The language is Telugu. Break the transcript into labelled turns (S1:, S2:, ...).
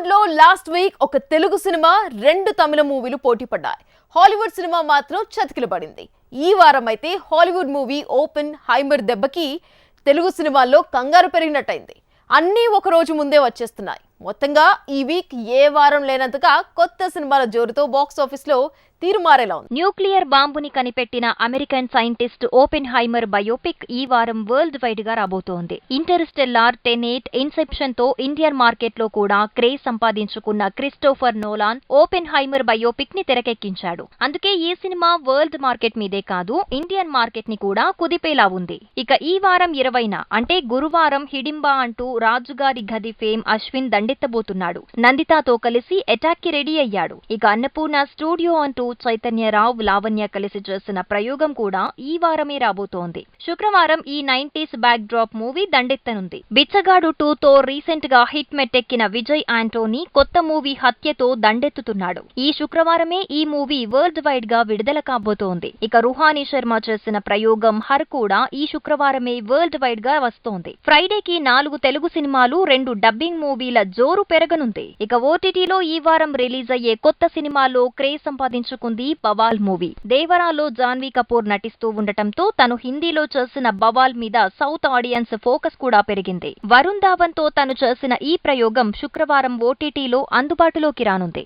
S1: టాలీవుడ్లో లాస్ట్ వీక్ ఒక తెలుగు సినిమా రెండు తమిళ మూవీలు పోటీ పడ్డాయి. హాలీవుడ్ సినిమా మాత్రం చతికిలబడింది. ఈ వారం అయితే హాలీవుడ్ మూవీ ఓపెన్ హైమర్ దెబ్బకి తెలుగు సినిమాల్లో కంగారు పెరిగినట్టయింది. అన్నీ ఒక రోజు ముందే వచ్చేస్తున్నాయి. మొత్తంగా ఈ వీక్ ఏ వారం లేనంతగా కొత్త సినిమాల జోరుతో బాక్స్ ఆఫీస్ తీరుమారేలా ఉంది.
S2: న్యూక్లియర్ బాంబుని కనిపెట్టిన American scientist Oppenheimer biopic ఈ వారం వరల్డ్ వైడ్గా రాబోతోంది. ఇంటర్స్టెల్లార్ టెనేట్ ఇన్సెప్షన్తో ఇండియన్ మార్కెట్లో కూడా క్రేజ్ సంపాదించుకున్న క్రిస్టోఫర్ నోలాన్ ఓపెన్ హైమర్ బయోపిక్ని తెరకెక్కించాడు. అందుకే ఈ సినిమా వరల్డ్ మార్కెట్ మీదే కాదు ఇండియన్ మార్కెట్ని కూడా కుదిపేలా ఉంది. ఇక ఈ వారం ఇరవైన అంటే గురువారం హిడింబా అంటూ రాజుగారి గది ఫేమ్ అశ్విన్ దండెత్తబోతున్నాడు. నందితాతో కలిసి అటాక్కి రెడీ అయ్యాడు. ఇక అన్నపూర్ణ స్టూడియో అంటూ చైతన్యరావు లావణ్య కలిసి చేసిన ప్రయోగం కూడా ఈ వారమే రాబోతోంది. శుక్రవారం ఈ నైన్టీస్ బ్యాక్ డ్రాప్ మూవీ దండెత్తనుంది. బిచ్చగాడు టూతో రీసెంట్గా హిట్ మెట్టెక్కిన విజయ్ ఆంటోనీ కొత్త మూవీ హత్యతో దండెత్తుతున్నాడు. ఈ శుక్రవారమే ఈ మూవీ వరల్డ్ వైడ్గా విడుదల కాబోతోంది. ఇక రుహానీ శర్మ చేసిన ప్రయోగం హర్ కూడా ఈ శుక్రవారమే వరల్డ్ వైడ్గా వస్తోంది. ఫ్రైడేకి నాలుగు తెలుగు సినిమాలు రెండు డబ్బింగ్ మూవీల జోరు పెరగనుంది. ఇక ఓటీటీలో ఈ వారం రిలీజ్ అయ్యే కొత్త సినిమాలో క్రేజ్ సంపాదించుకుంది బవాల్ మూవీ. దేవరాలో జాన్వీ కపూర్ నటిస్తూ ఉండటంతో తను హిందీలో చేసిన బవాల్ మీద సౌత్ ఆడియన్స్ ఫోకస్ కూడా పెరిగింది. వరుణ్ ధావన్తో తను చేసిన ఈ ప్రయోగం శుక్రవారం ఓటీటీలో అందుబాటులోకి రానుంది.